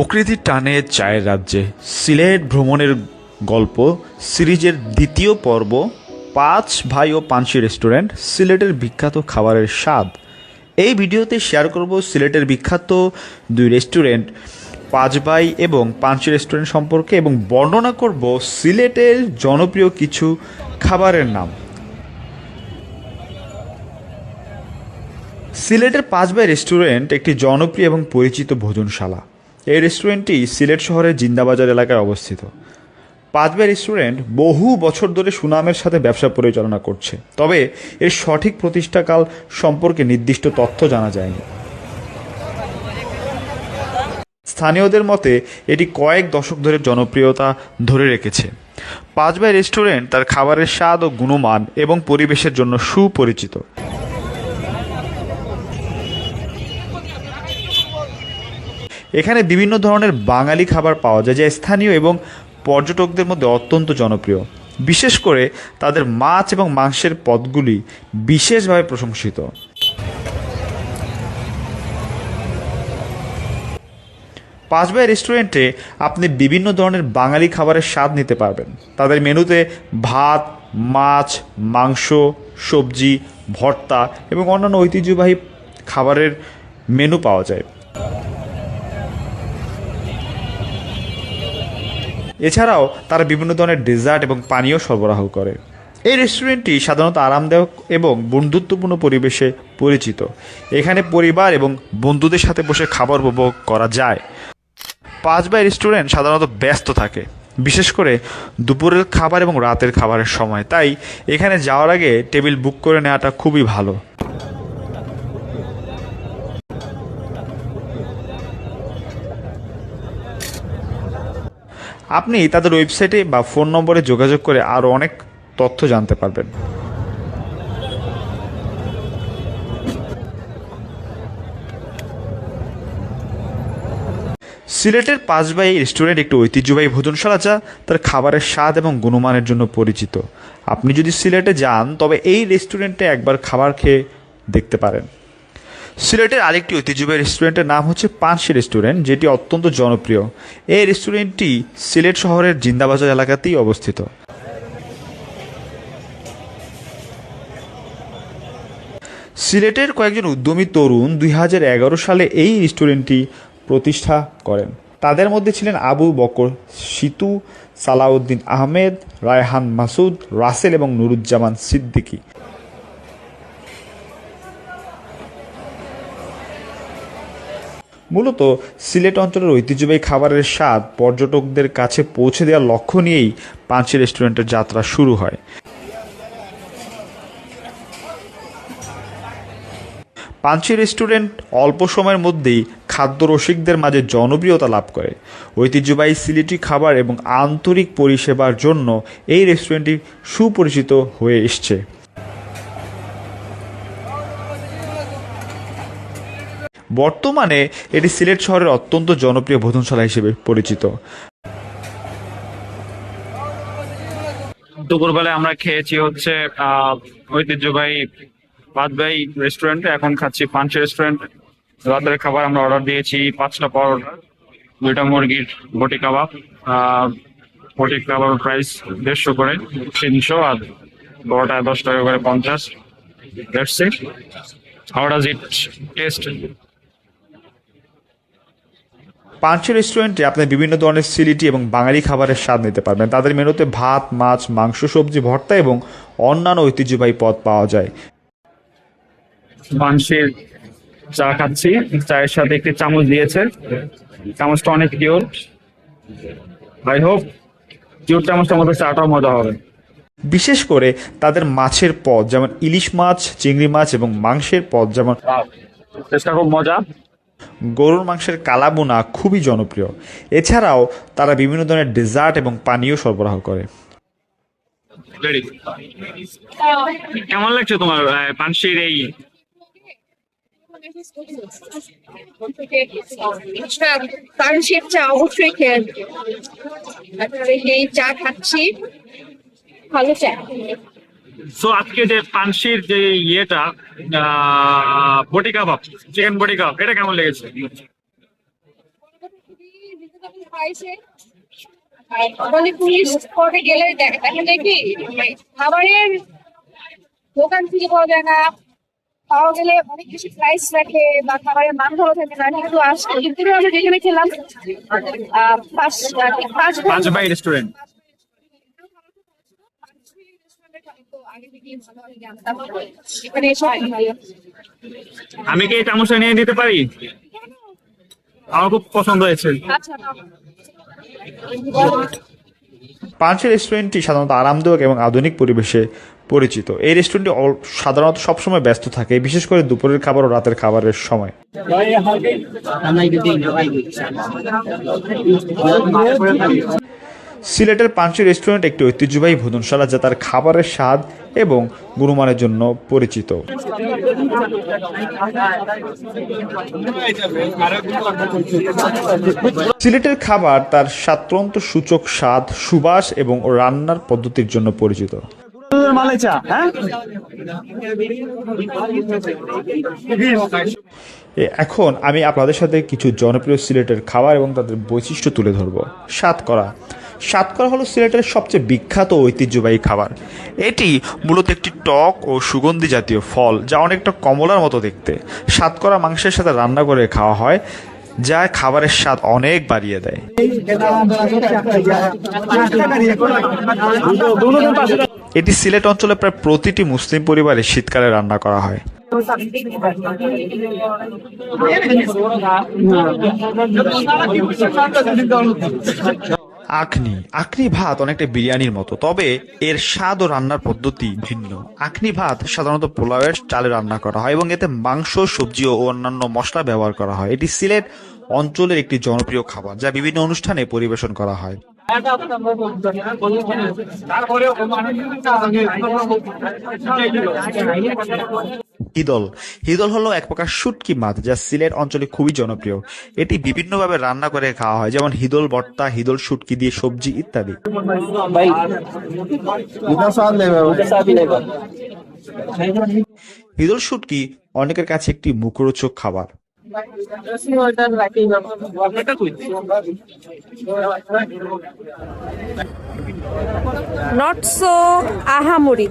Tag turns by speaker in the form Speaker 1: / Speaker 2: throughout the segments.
Speaker 1: প্রকৃতির টানে চায়ের রাজ্যে। সিলেট ভ্রমণের গল্প সিরিজের দ্বিতীয় পর্ব, পাঁচ ভাই ও পাঞ্চি রেস্টুরেন্ট, সিলেটের বিখ্যাত খাবারের স্বাদ। এই ভিডিওতে শেয়ার করব সিলেটের বিখ্যাত দুই রেস্টুরেন্ট, পাঁচ ভাই এবং পাঞ্চি রেস্টুরেন্ট সম্পর্কে এবং বর্ণনা করব সিলেটের জনপ্রিয় কিছু খাবারের নাম। সিলেটের পাঁচ ভাই রেস্টুরেন্ট একটি জনপ্রিয় এবং পরিচিত ভোজনশালা। এই রেস্টুরেন্টটি সিলেট শহরের জিন্দাবাজার এলাকায় অবস্থিত। পাঁচবাই রেস্টুরেন্ট বহু বছর ধরে সুনামের সাথে ব্যবসা পরিচালনা করছে, তবে এর সঠিক প্রতিষ্ঠাকাল সম্পর্কে নির্দিষ্ট তথ্য জানা যায়নি। স্থানীয়দের মতে, এটি কয়েক দশক ধরে জনপ্রিয়তা ধরে রেখেছে। পাঁচবাই রেস্টুরেন্ট তার খাবারের স্বাদ ও গুণমান এবং পরিবেশের জন্য সুপরিচিত। এখানে বিভিন্ন ধরনের বাঙালি খাবার পাওয়া যায়, যা স্থানীয় এবং পর্যটকদের মধ্যে অত্যন্ত জনপ্রিয়। বিশেষ করে তাদের মাছ এবং মাংসের পদগুলি বিশেষভাবে প্রশংসিত। পাঁচবাই রেস্টুরেন্টে আপনি বিভিন্ন ধরনের বাঙালি খাবারের স্বাদ নিতে পারবেন। তাদের মেনুতে ভাত, মাছ, মাংস, সবজি, ভর্তা এবং অন্যান্য ঐতিহ্যবাহী খাবারের মেনু পাওয়া যায়। এছাড়াও তারা বিভিন্ন ধরনের ডেজার্ট এবং পানীয় সরবরাহ করে। এই রেস্টুরেন্টটি সাধারণত আরামদায়ক এবং বন্ধুত্বপূর্ণ পরিবেশে পরিচিত। এখানে পরিবার এবং বন্ধুদের সাথে বসে খাবার উপভোগ করা যায়। পাঁচ বাই রেস্টুরেন্ট সাধারণত ব্যস্ত থাকে। বিশেষ করে দুপুরের খাবার এবং রাতের খাবারের সময়। তাই এখানে যাওয়ার আগে টেবিল বুক করে নেওয়াটা খুবই ভালো। আপনি তাদের ওয়েবসাইটে বা ফোন নম্বরে যোগাযোগ করে আরও অনেক তথ্য জানতে পারবেন। সিলেটের পাঁচবাই রেস্টুরেন্ট একটি ঐতিহ্যবাহী ভোজনশালা যা তার খাবারের স্বাদ এবং গুণমানের জন্য পরিচিত। আপনি যদি সিলেটে যান, তবে এই রেস্টুরেন্টে একবার খাবার খেয়ে দেখতে পারেন। সিলেটের আরেকটি ঐতিহ্যবাহী রেস্টুরেন্টের নাম হচ্ছে পানসি রেস্টুরেন্ট, যেটি অত্যন্ত জনপ্রিয়। এই রেস্টুরেন্টটি সিলেট শহরের জিন্দাবাজার এলাকাতেই অবস্থিত। সিলেটের কয়েকজন উদ্যমী তরুণ দুই হাজার এগারো সালে এই রেস্টুরেন্টটি প্রতিষ্ঠা করেন। তাদের মধ্যে ছিলেন আবু বকর সিতু সালাউদ্দিন আহমেদ, রায়হান মাসুদ, রাসেল এবং নুরুজ্জামান সিদ্দিকী। মূলত সিলেট অঞ্চলের ঐতিহ্যবাহী খাবারের স্বাদ পর্যটকদের কাছে পৌঁছে দেওয়ার লক্ষ্য নিয়েই পাঁচি রেস্টুরেন্টের যাত্রা শুরু হয়। পাঞ্চি রেস্টুরেন্ট অল্প সময়ের মধ্যেই খাদ্য রসিকদের মাঝে জনপ্রিয়তা লাভ করে। ঐতিহ্যবাহী সিলেটি খাবার এবং আন্তরিক পরিষেবার জন্য এই রেস্টুরেন্টটি সুপরিচিত হয়ে এসছে। বর্তমানে এটি সিলেট শহরের অত্যন্ত জনপ্রিয় ভোজনশালা হিসেবে পরিচিত।
Speaker 2: দুপুরবেলায় আমরা খেয়েছি হচ্ছে ঐতিহ্যবাহী পাঁচবাই রেস্টুরেন্ট এখন খাচ্ছি পাঞ্চি রেস্টুরেন্ট রাতের খাবার আমরা অর্ডার দিয়েছি, পাঁচটা পরোটা, দুইটা মুরগির বটি কাবাব বটি কাবাব প্রাইস দেড়শো করে, তিনশো আর বড়টা দশ টাকা করে পঞ্চাশ। That's it how does it taste
Speaker 1: Panshi রেস্টুরেন্টে আপনি বিভিন্ন ধরনের সিলিটি এবং বাঙালি খাবারের স্বাদ নিতে পারবেন। তাদের মেনুতে ভাত মাছ মাংস সবজি ভর্তা এবং অন্যান্য ঐতিহ্যবাহী পদ পাওয়া যায়।
Speaker 2: মাংসের চা খাচ্ছি। চায়ের সাথে একটি চামচ দিয়েছে। চামচটা অনেক কিউট আই হোপ কিউট চামচটার মধ্যে চাটাও মজা হবে।
Speaker 1: বিশেষ করে তাদের মাছের পদ যেমন ইলিশ মাছ চিংড়ি মাছ এবং মাংসের পদ যেমন
Speaker 2: চেষ্টা খুব মজা।
Speaker 1: গরুর মাংসের কালাবোনা খুবই জনপ্রিয়। এছাড়াও তারা বিভিন্ন ধরনের ডেজার্ট এবং পানীয় সরবরাহ করে।
Speaker 2: কেমন লাগছে তোমার আহ, পানসির এই
Speaker 3: চা অবশ্যই খেয়ে এই চা খাচ্ছি। ভালো চা।
Speaker 2: সো আজকে যে পানসির যে ইয়েটা বডি কাবাব চিকেন বডি কাবাব এটা কেমন লেগেছে?
Speaker 3: মানে পুলিশ কোর্টে গেলে দেখা দেখা যায় কি মানে খাবারের দোকান থেকে পাওয়া যায় না পাওয়া গেলে অনেক বেশি প্রাইস রাখে বা খাবারের মান ভালো থাকে না কিন্তু আসলে কিন্তু আমরা যেখানে খেলাম আহ, পাঁচ পাঁচ
Speaker 2: ভাই রেস্টুরেন্ট
Speaker 3: এখানে এসব
Speaker 2: আমি কি এই চামচটা নিয়ে দিতে পারি? আমার খুব পছন্দ হয়েছে।
Speaker 1: পাঞ্চের রেস্টুরেন্টটি সাধারণত আরামদায়ক এবং আধুনিক পরিবেশে পরিচিত। এই রেস্টুরেন্টটি সাধারণত সবসময় ব্যস্ত থাকে, বিশেষ করে দুপুরের খাবার ও রাতের খাবারের সময়। সিলেটের পাঞ্চি রেস্টুরেন্ট একটি ঐতিহ্যবাহী ভোজনশালা, যা তার খাবারের স্বাদ এবং গুরুমানের জন্য পরিচিত। সিলেটের খাবার তার স্বাতন্ত্র সূচক স্বাদ, সুবাস এবং রান্নার পদ্ধতির জন্য পরিচিত। এখন আমি আপনাদের সাথে কিছু জনপ্রিয় সিলেটের খাবার এবং তাদের বৈশিষ্ট্য তুলে ধরব। সাতকরা সাতকরা হলো সিলেটের সবচেয়ে বিখ্যাত ঐতিহ্যবাহী খাবার। এটি মূলত একটি টক ও সুগন্ধি জাতীয় ফল, যা অনেকটা কমলার মতো দেখতে। সাতকরা মাংসের সাথে রান্না করে খাওয়া হয়, যা খাবারের স্বাদ অনেক বাড়িয়ে দেয়। এটি সিলেট অঞ্চলে প্রায় প্রতিটি মুসলিম পরিবারে শীতকালে রান্না করা হয়। আখনি। আখনি ভাত অনেকটা বিরিয়ানির মতো, তবে এর স্বাদ ও রান্নার পদ্ধতি ভিন্ন। আখনি ভাত সাধারণত পোলাওয়ের চালে রান্না করা হয় এবং এতে মাংস, সবজি ও অন্যান্য মশলা ব্যবহার করা হয়। এটি সিলেট অঞ্চলের একটি জনপ্রিয় খাবার, যা বিভিন্ন অনুষ্ঠানে পরিবেশন করা হয়। হিদল হিদল হলো এক প্রকার শুটকি মাছ যা সিলেট অঞ্চলে খুবই জনপ্রিয়। এটি বিভিন্নভাবে রান্না করে খাওয়া হয়, যেমন হিদল ভর্তা হিদল শুটকি দিয়ে সবজি ইত্যাদি। হিদল শুটকি অনেকের কাছে একটি মুখরোচক খাবার।
Speaker 4: নট সো আহামরি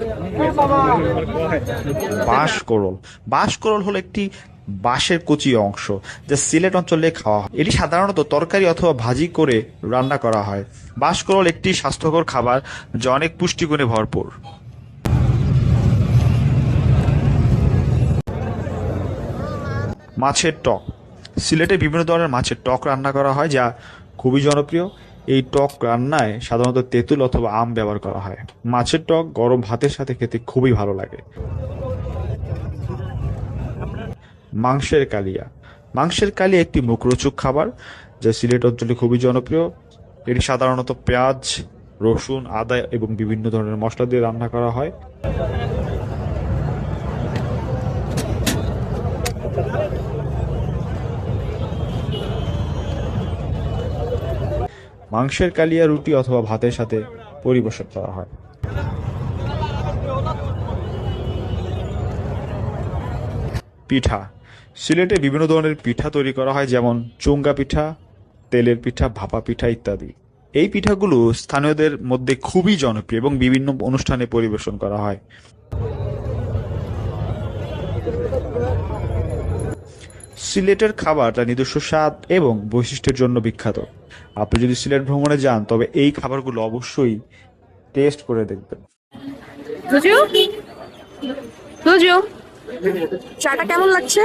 Speaker 1: বাঁশকরল। বাঁশকরল হলো একটি বাঁশের কচি অংশ যা সিলেট অঞ্চলে খাওয়া হয়। এটি সাধারণত তরকারি অথবা ভাজি করে রান্না করা হয়। বাঁশকরল একটি স্বাস্থ্যকর খাবার যা অনেক পুষ্টিগুণে ভরপুর। মাছের টক। সিলেটে বিভিন্ন ধরনের মাছের টক রান্না করা হয় যা খুবই জনপ্রিয়। এই টক রান্নায় সাধারণত তেঁতুল অথবা আম ব্যবহার করা হয়। মাছের টক গরম ভাতের সাথে খেতে খুবই ভালো লাগে। মাংসের কালিয়া। মাংসের কালিয়া একটি মুখরোচক খাবার যা সিলেট অঞ্চলে খুবই জনপ্রিয়। এটি সাধারণত পেঁয়াজ, রসুন, আদা এবং বিভিন্ন ধরনের মশলা দিয়ে রান্না করা হয়। মাংসের কালিয়া রুটি অথবা ভাতের সাথে পরিবেশন করা হয়। পিঠা। সিলেটে বিভিন্ন ধরনের পিঠা তৈরি করা হয়, যেমন চুঙ্গা পিঠা, তেলের পিঠা, ভাপা পিঠা ইত্যাদি। এই পিঠাগুলো স্থানীয়দের মধ্যে খুবই জনপ্রিয় এবং বিভিন্ন অনুষ্ঠানে পরিবেশন করা হয়। সিলেটের খাবার তার নিজস্ব স্বাদ এবং বৈশিষ্ট্যের জন্য বিখ্যাত। আপনি যদি সিলেট ভ্রমণে যান তবে এই খাবারগুলো অবশ্যই টেস্ট করে দেখবেন।
Speaker 4: চাটা কেমন লাগছে?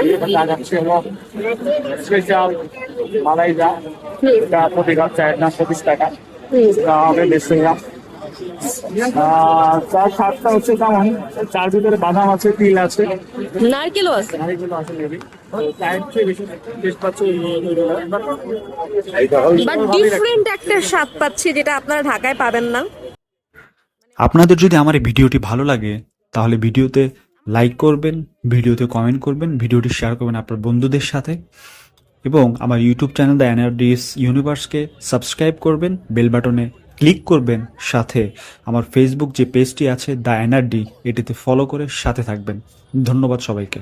Speaker 5: স্পেশাল মালাই যা এটা প্রতি কাপ চায়ের পঁচিশ টাকা। হচ্ছে কেমন? চার ভিতরে বাদাম আছে তিল আছে।
Speaker 4: নারকেলও আছে। বাট ডিফারেন্ট একটা স্বাদ পাচ্ছি যেটা আপনারা ঢাকায় পাবেন না।
Speaker 6: আপনাদের যদি আমার এই ভিডিওটি ভালো লাগে তাহলে ভিডিওতে লাইক করবেন ভিডিওতে কমেন্ট করবেন ভিডিওটি শেয়ার করবেন আপনার বন্ধুদের সাথে। এবং আমার YouTube channel the N R D S ইউনিভার্সকে subscribe করবেন বেল বাটনে ক্লিক করবেন সাথে। আমার ফেসবুক যে পেজটি আছে, দ্য এনার্ডি এটিতে ফলো করে সাথে থাকবেন। ধন্যবাদ সবাইকে।